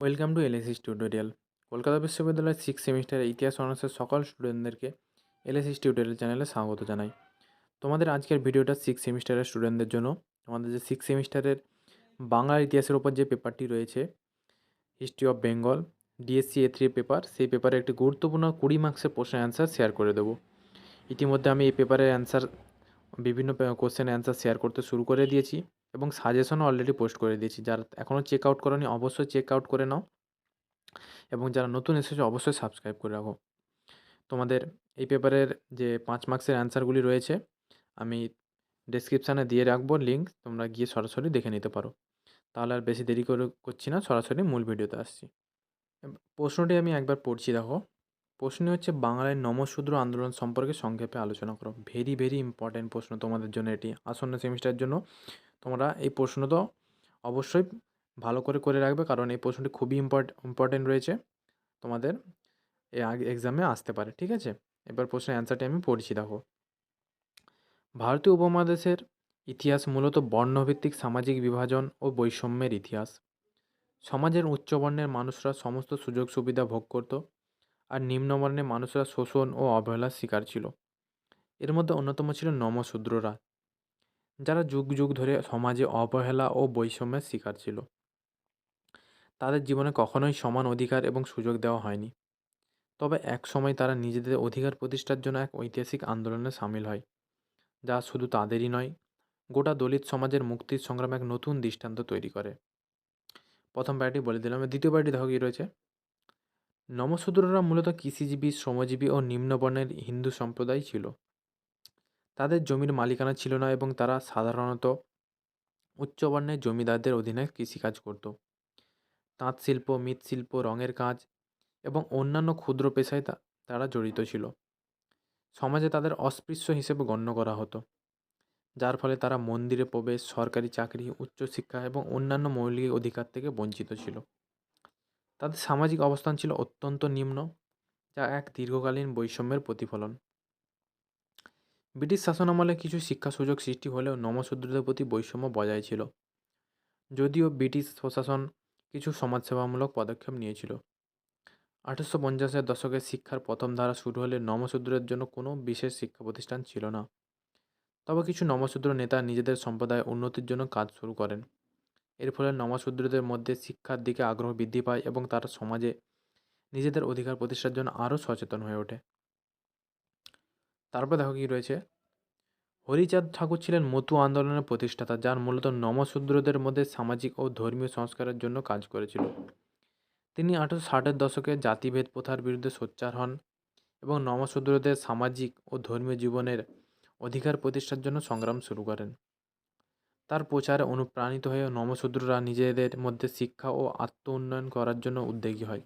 Welcome to এলএসিস tutorial Kolkata বিশ্ববিদ্যালয়ের six সেমিস্টারের ইতিহাস অনার্সের সকল স্টুডেন্টদেরকে এলএসিস টিউটোরিয়াল চ্যানেলে স্বাগত জানাই। তোমাদের আজকের ভিডিওটা সিক্স সেমিস্টারের স্টুডেন্টদের জন্য। আমাদের যে সিক্স সেমিস্টারের বাংলার ইতিহাসের ওপর যে পেপারটি রয়েছে history of Bengal DSC A three paper সেই পেপারে একটি গুরুত্বপূর্ণ কুড়ি মার্কসের প্রশ্নের অ্যান্সার শেয়ার করে দেবো। ইতিমধ্যে আমি এই পেপারের অ্যান্সার বিভিন্ন কোশ্চেন অ্যান্সার শেয়ার করতে শুরু করে দিয়েছি। এবং সাজেশনও অলরেডি পোস্ট করে দিয়েছি। যারা এখনও চেক আউট করনি, অবশ্যই চেক আউট করে নাও এবং যারা নতুন এসেছে, অবশ্যই সাবস্ক্রাইব করে রাখো। তোমাদের এই পেপারের যে পাঁচ মার্কসের অ্যান্সারগুলি রয়েছে, আমি ডেসক্রিপশানে দিয়ে রাখব লিঙ্ক তোমরা গিয়ে সরাসরি দেখে নিতে পারো। তাহলে আর বেশি দেরি করে করছি না, সরাসরি মূল ভিডিওতে আসছি। প্রশ্নটি আমি একবার পড়ছি, দেখো। প্রশ্নটি হচ্ছে, বাংলায় নমশূদ্র আন্দোলন সম্পর্কে সংক্ষেপে আলোচনা করো। ভেরি ভেরি ইম্পর্ট্যান্ট প্রশ্ন তোমাদের জন্য এটি। আসন্ন সেমিস্টারের জন্য তোমরা এই প্রশ্ন তো অবশ্যই ভালো করে করে রাখবে, কারণ এই প্রশ্নটি খুবই ইম্পর্ট ইম্পর্টেন্ট রয়েছে তোমাদের এই আগে এক্সামে আসতে পারে, ঠিক আছে? এবার প্রশ্নের অ্যান্সারটি আমি পড়ছি, দেখো। ভারতীয় উপমহাদেশের ইতিহাস মূলত বর্ণভিত্তিক সামাজিক বিভাজন ও বৈষম্যের ইতিহাস। সমাজের উচ্চবর্ণের মানুষরা সমস্ত সুযোগ সুবিধা ভোগ করত আর নিম্নবর্ণের মানুষরা শোষণ ও অবহেলার শিকার ছিল। এর মধ্যে অন্যতম ছিল নমশূদ্ররা যারা যুগ যুগ ধরে সমাজে অবহেলা ও বৈষম্যের শিকার ছিল। তাদের জীবনে কখনোই সমান অধিকার এবং সুযোগ দেওয়া হয়নি। তবে এক সময় তারা নিজেদের অধিকার প্রতিষ্ঠার জন্য এক ঐতিহাসিক আন্দোলনে সামিল হয়, যা শুধু তাদেরই নয়, গোটা দলিত সমাজের মুক্তির সংগ্রামে এক নতুন দৃষ্টান্ত তৈরি করে। প্রথম প্যারটি বলে দিলাম দ্বিতীয় প্যারটি দেখো কী রয়েছে। নমশূদ্ররা মূলত কৃষিজীবী, শ্রমজীবী ও নিম্নবর্ণের হিন্দু সম্প্রদায় ছিল। তাদের জমির মালিকানা ছিল না এবং তারা সাধারণত উচ্চবর্ণের জমিদারদের অধীনে কৃষিকাজ করত। তাঁত শিল্প মৃৎশিল্প, রঙের কাজ এবং অন্যান্য ক্ষুদ্র পেশায় তারা জড়িত ছিল। সমাজে তাদের অস্পৃশ্য হিসেবে গণ্য করা হতো, যার ফলে তারা মন্দিরে প্রবেশ, সরকারি চাকরি, উচ্চশিক্ষা এবং অন্যান্য মৌলিক অধিকার থেকে বঞ্চিত ছিল। তাদের সামাজিক অবস্থান ছিল অত্যন্ত নিম্ন, যা এক দীর্ঘকালীন বৈষম্যের প্রতিফলন। ব্রিটিশ শাসনামলে কিছু শিক্ষা সুযোগ সৃষ্টি হলেও নমশূদ্রদের প্রতি বৈষম্য বজায় ছিল। যদিও ব্রিটিশ প্রশাসন কিছু সমাজসেবামূলক পদক্ষেপ নিয়েছিল। আঠেরোশো পঞ্চাশের দশকে শিক্ষার প্রথম ধারা শুরু হলে নমশূদ্রের জন্য কোনো বিশেষ শিক্ষা প্রতিষ্ঠান ছিল না। তবে কিছু নমশূদ্র নেতা নিজেদের সম্প্রদায়ের উন্নতির জন্য কাজ শুরু করেন। এর ফলে নমশূদ্রদের মধ্যে শিক্ষার দিকে আগ্রহ বৃদ্ধি পায় এবং তারা সমাজে নিজেদের অধিকার প্রতিষ্ঠার জন্য আরও সচেতন হয়ে ওঠে। তারপর দেখো কি রয়েছে? হরিচাঁদ ঠাকুর ছিলেন মতু আন্দোলনের প্রতিষ্ঠাতা, যার মূলত নমশূদ্রদের মধ্যে সামাজিক ও ধর্মীয় সংস্কারের জন্য কাজ করেছিল। তিনি আঠারোশো ষাটের দশকে জাতিভেদ প্রথার বিরুদ্ধে সোচ্চার হন এবং নমশূদ্রদের সামাজিক ও ধর্মীয় জীবনের অধিকার প্রতিষ্ঠার জন্য সংগ্রাম শুরু করেন। তার প্রচারে অনুপ্রাণিত হয়ে নমশূদ্ররা নিজেদের মধ্যে শিক্ষা ও আত্ম উন্নয়ন করার জন্য উদ্যোগী হয়।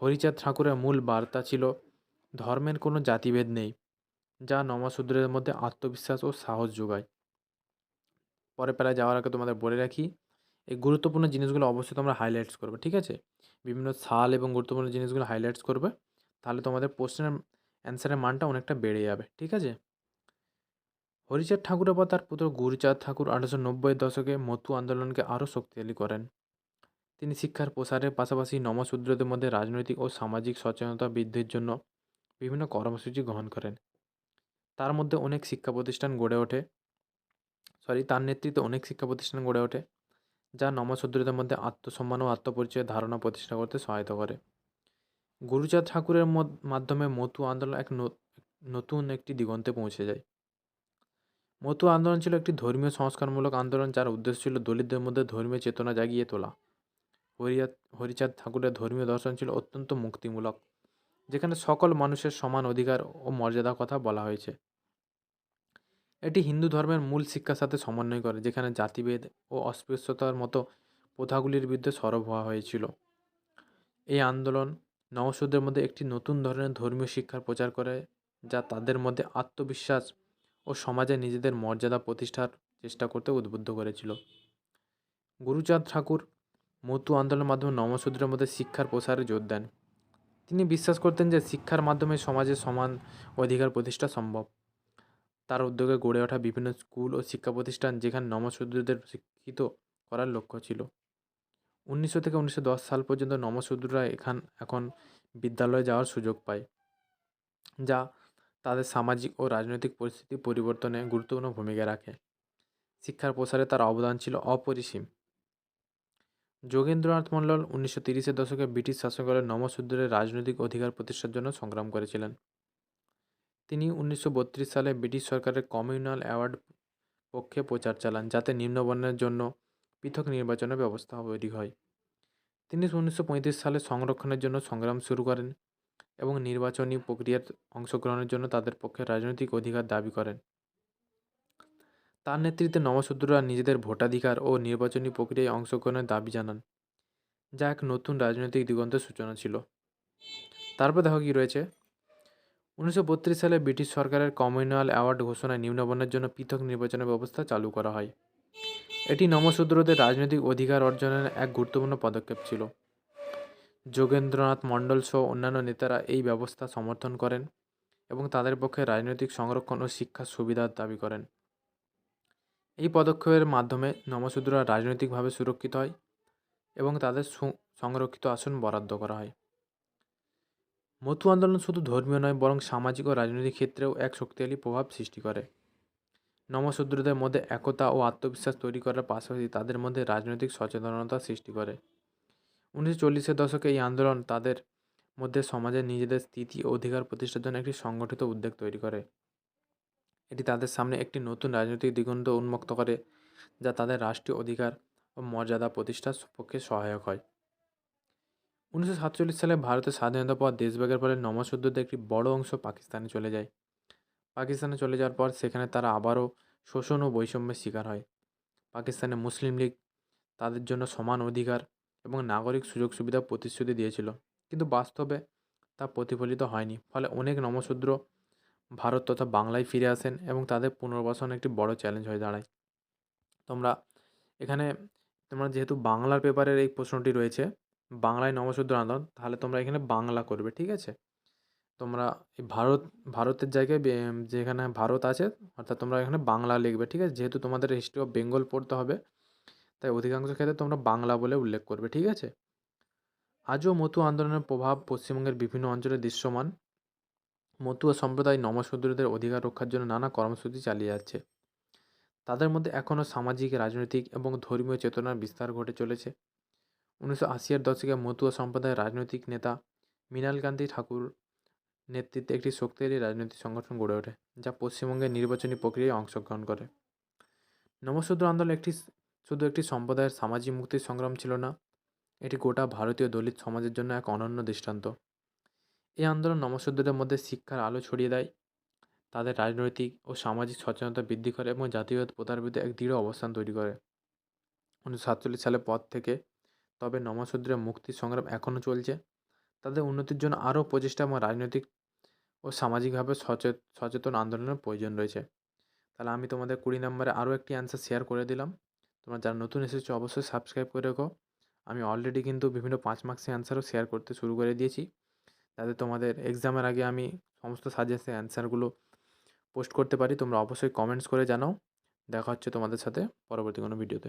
হরিচাঁদ ঠাকুরের মূল বার্তা ছিল, ধর্মের কোনো জাতিভেদ নেই। যা নমশূদ্রের মধ্যে আত্মবিশ্বাস ও সাহস যোগায়। পরে প্রায় যাওয়ার আগে তোমাদের বলে রাখি, এই গুরুত্বপূর্ণ জিনিসগুলো অবশ্যই তোমরা হাইলাইটস করবে, ঠিক আছে? বিভিন্ন সাল এবং গুরুত্বপূর্ণ জিনিসগুলো হাইলাইটস করবে, তাহলে তোমাদের প্রশ্নের অ্যান্সারের মানটা অনেকটা বেড়ে যাবে, ঠিক আছে? হরিচাঁদ ঠাকুরের পর তার পুত্র গুরুচাঁদ ঠাকুর আঠারোশো নব্বইয়ের দশকে মতু আন্দোলনকে আরও শক্তিশালী করেন। তিনি শিক্ষার প্রসারের পাশাপাশি নমশূদ্রদের মধ্যে রাজনৈতিক ও সামাজিক সচেতনতা বৃদ্ধির জন্য বিভিন্ন কর্মসূচি গ্রহণ করেন। তার মধ্যে অনেক শিক্ষা প্রতিষ্ঠান গড়ে ওঠে। সরি তার নেতৃত্বে অনেক শিক্ষা প্রতিষ্ঠান গড়ে ওঠে, যা নমশূদ্রদের মধ্যে আত্মসম্মান ও আত্মপরিচয়ের ধারণা প্রতিষ্ঠা করতে সহায়তা করে। গুরুচাঁদ ঠাকুরের মাধ্যমে মতু আন্দোলন এক নতুন একটি দিগন্তে পৌঁছে যায়। মতু আন্দোলন ছিল একটি ধর্মীয় সংস্কারমূলক আন্দোলন, যার উদ্দেশ্য ছিল দলিতদের মধ্যে ধর্মীয় চেতনা জাগিয়ে তোলা। হরিয়াত, হরিচাঁদ ঠাকুরের ধর্মীয় দর্শন ছিল অত্যন্ত মুক্তিমূলক। যেখানে সকল মানুষের সমান অধিকার ও মর্যাদার কথা বলা হয়েছে। এটি হিন্দু ধর্মের মূল শিক্ষার সাথে সমন্বয় করে, যেখানে জাতিভেদ ও অস্পৃশ্যতার মতো প্রথাগুলির বিরুদ্ধে সরব হওয়া হয়েছিল। এই আন্দোলন নবশূদ্রের মধ্যে একটি নতুন ধরনের ধর্মীয় শিক্ষার প্রচার করে, যা তাদের মধ্যে আত্মবিশ্বাস ও সমাজে নিজেদের মর্যাদা প্রতিষ্ঠার চেষ্টা করতে উদ্বুদ্ধ করেছিল। গুরুচাঁদ ঠাকুর মতু আন্দোলনের মাধ্যমে নমশূদ্রের মধ্যে শিক্ষার প্রসারে জোর দেন। তিনি বিশ্বাস করতেন যে শিক্ষার মাধ্যমে সমাজে সমান অধিকার প্রতিষ্ঠা সম্ভব। তার উদ্যোগে গড়ে ওঠা বিভিন্ন স্কুল ও শিক্ষা প্রতিষ্ঠান যেখানে নমশূদ্রদের শিক্ষিত করার লক্ষ্য ছিল। উনিশশো থেকে উনিশশো দশ সাল পর্যন্ত নমশূদ্ররা এখান, এখন বিদ্যালয়ে যাওয়ার সুযোগ পায়, যা তাদের সামাজিক ও রাজনৈতিক পরিস্থিতি পরিবর্তনে গুরুত্বপূর্ণ ভূমিকা রাখে। শিক্ষার প্রসারে তার অবদান ছিল অপরিসীম। যোগেন্দ্রনাথ মণ্ডল উনিশশো তিরিশের দশকে ব্রিটিশ শাসনকালে নমশূদ্রের রাজনৈতিক অধিকার প্রতিষ্ঠার জন্য সংগ্রাম করেছিলেন। তিনি উনিশশো বত্রিশ সালে ব্রিটিশ সরকারের কমিউনাল অ্যাওয়ার্ড পক্ষে প্রচার চালান, যাতে নিম্নবর্ণের জন্য পৃথক নির্বাচনের ব্যবস্থা তৈরি হয়। তিনি উনিশশো পঁয়ত্রিশ সালে সংরক্ষণের জন্য সংগ্রাম শুরু করেন এবং নির্বাচনী প্রক্রিয়ার অংশগ্রহণের জন্য তাদের পক্ষে রাজনৈতিক অধিকার দাবি করেন। তার নেতৃত্বে নমশূদ্ররা নিজেদের ভোটাধিকার ও নির্বাচনী প্রক্রিয়ায় অংশগ্রহণের দাবি জানান, যা এক নতুন রাজনৈতিক দিগন্তের সূচনা ছিল। তারপর দেখো কি রয়েছে। উনিশশো বত্রিশ সালে ব্রিটিশ সরকারের কমিউনাল অ্যাওয়ার্ড ঘোষণায় নিম্নবর্ণের জন্য পৃথক নির্বাচনের ব্যবস্থা চালু করা হয়। এটি নমশূদ্রদের রাজনৈতিক অধিকার অর্জনের এক গুরুত্বপূর্ণ পদক্ষেপ ছিল। যোগেন্দ্রনাথ মণ্ডল সহ অন্যান্য নেতারা এই ব্যবস্থা সমর্থন করেন এবং তাদের পক্ষে রাজনৈতিক সংরক্ষণ ও শিক্ষার সুবিধার দাবি করেন। এই পদক্ষেপের মাধ্যমে নমশূদ্ররা রাজনৈতিকভাবে সুরক্ষিত হয় এবং তাদের সংরক্ষিত আসন বরাদ্দ করা হয়। মতু আন্দোলন শুধু ধর্মীয় নয়, বরং সামাজিক ও রাজনৈতিক ক্ষেত্রেও এক শক্তিশালী প্রভাব সৃষ্টি করে। নমশূদ্রদের মধ্যে একতা ও আত্মবিশ্বাস তৈরি করার পাশাপাশি তাদের মধ্যে রাজনৈতিক সচেতনতা সৃষ্টি করে। উনিশশো চল্লিশের দশকে এই আন্দোলন তাদের মধ্যে সমাজে নিজেদের স্থিতি ও অধিকার প্রতিষ্ঠার জন্য একটি সংগঠিত উদ্যোগ তৈরি করে। এটি তাদের সামনে একটি নতুন রাজনৈতিক দিগন্ত উন্মুক্ত করে, যা তাদের রাষ্ট্রীয় অধিকার ও মর্যাদা প্রতিষ্ঠার পক্ষে সহায়ক হয়। উনিশশো সাতচল্লিশ সালে ভারতের স্বাধীনতার পর দেশভাগের ফলে নমশূদ্রদের একটি বড় অংশ পাকিস্তানে চলে যায়। পাকিস্তানে চলে যাওয়ার পর সেখানে তারা আবারও শোষণ ও বৈষম্যের শিকার হয়। পাকিস্তানে মুসলিম লীগ তাদের জন্য সমান অধিকার এবং নাগরিক সুযোগ সুবিধা প্রতিশ্রুতি দিয়েছিল, কিন্তু বাস্তবে তা প্রতিফলিত হয়নি, ফলে অনেক নমশূদ্র ভারত তথা বাংলায় ফিরে আসেন এবং তাদের পুনর্বাসন একটি বড় চ্যালেঞ্জ হয়ে দাঁড়ায়। তোমরা এখানে, তোমরা যেহেতু বাংলার পেপারের এই প্রশ্নটি রয়েছে, বাংলায় নমশূদ্র আন্দোলন তাহলে তোমরা এখানে বাংলা করবে, ঠিক আছে? তোমরা এই ভারত, ভারতের জায়গায় যেখানে ভারত আছে, অর্থাৎ তোমরা এখানে বাংলা লিখবে, ঠিক আছে? যেহেতু তোমাদের হিস্ট্রি অফ বেঙ্গল পড়তে হবে, তাই অধিকাংশ ক্ষেত্রে তোমরা বাংলা বলে উল্লেখ করবে, ঠিক আছে? আজও মতু আন্দোলনের প্রভাব পশ্চিমবঙ্গের বিভিন্ন অঞ্চলে দৃশ্যমান। মতুয়া সম্প্রদায় নমশূদ্রদের অধিকার রক্ষার জন্য নানা কর্মসূচি চালিয়ে যাচ্ছে। তাদের মধ্যে এখনও সামাজিক, রাজনৈতিক এবং ধর্মীয় চেতনার বিস্তার ঘটে চলেছে। উনিশশো আশির দশকে মতুয়া সম্প্রদায়ের রাজনৈতিক নেতা মৃণাল গান্ধী ঠাকুর নেতৃত্বে একটি শক্তিশালী রাজনৈতিক সংগঠন গড়ে ওঠে, যা পশ্চিমবঙ্গের নির্বাচনী প্রক্রিয়ায় অংশগ্রহণ করে। নমশূদ্র আন্দোলন একটি শুধু একটি সম্প্রদায়ের সামাজিক মুক্তির সংগ্রাম ছিল না, এটি গোটা ভারতীয় দলিত সমাজের জন্য এক অনন্য দৃষ্টান্ত। এই আন্দোলন নমশূদ্রদের মধ্যে শিক্ষার আলো ছড়িয়ে দেয়। তাদের রাজনৈতিক ও সামাজিক সচেতনতা বৃদ্ধি করে এবং জাতীয়বাদ প্রথার বিরুদ্ধে এক দৃঢ় অবস্থান তৈরি করে। উনিশশো সাতচল্লিশ সালের পর থেকে তবে নমশূদ্রের মুক্তির সংগ্রাম এখনও চলছে। তাদের উন্নতির জন্য আরও প্রচেষ্টা এবং রাজনৈতিক ও সামাজিকভাবে সচেত, সচেতন আন্দোলনের প্রয়োজন রয়েছে। তাহলে আমি তোমাদের কুড়ি নম্বরে আরও একটি অ্যান্সার শেয়ার করে দিলাম। তোমরা যারা নতুন এসেছ অবশ্যই সাবস্ক্রাইব করে রেখো। আমি অলরেডি কিন্তু বিভিন্ন পাঁচ মার্কসের অ্যান্সারও শেয়ার করতে শুরু করে দিয়েছি। যাতে তোমাদের এক্সামের আগে আমি সমস্ত সাজেশন অ্যান্সারগুলো পোস্ট করতে পারি। তোমরা অবশ্যই কমেন্টস করে জানাও। দেখা হচ্ছে তোমাদের সাথে পরবর্তী কোনো ভিডিওতে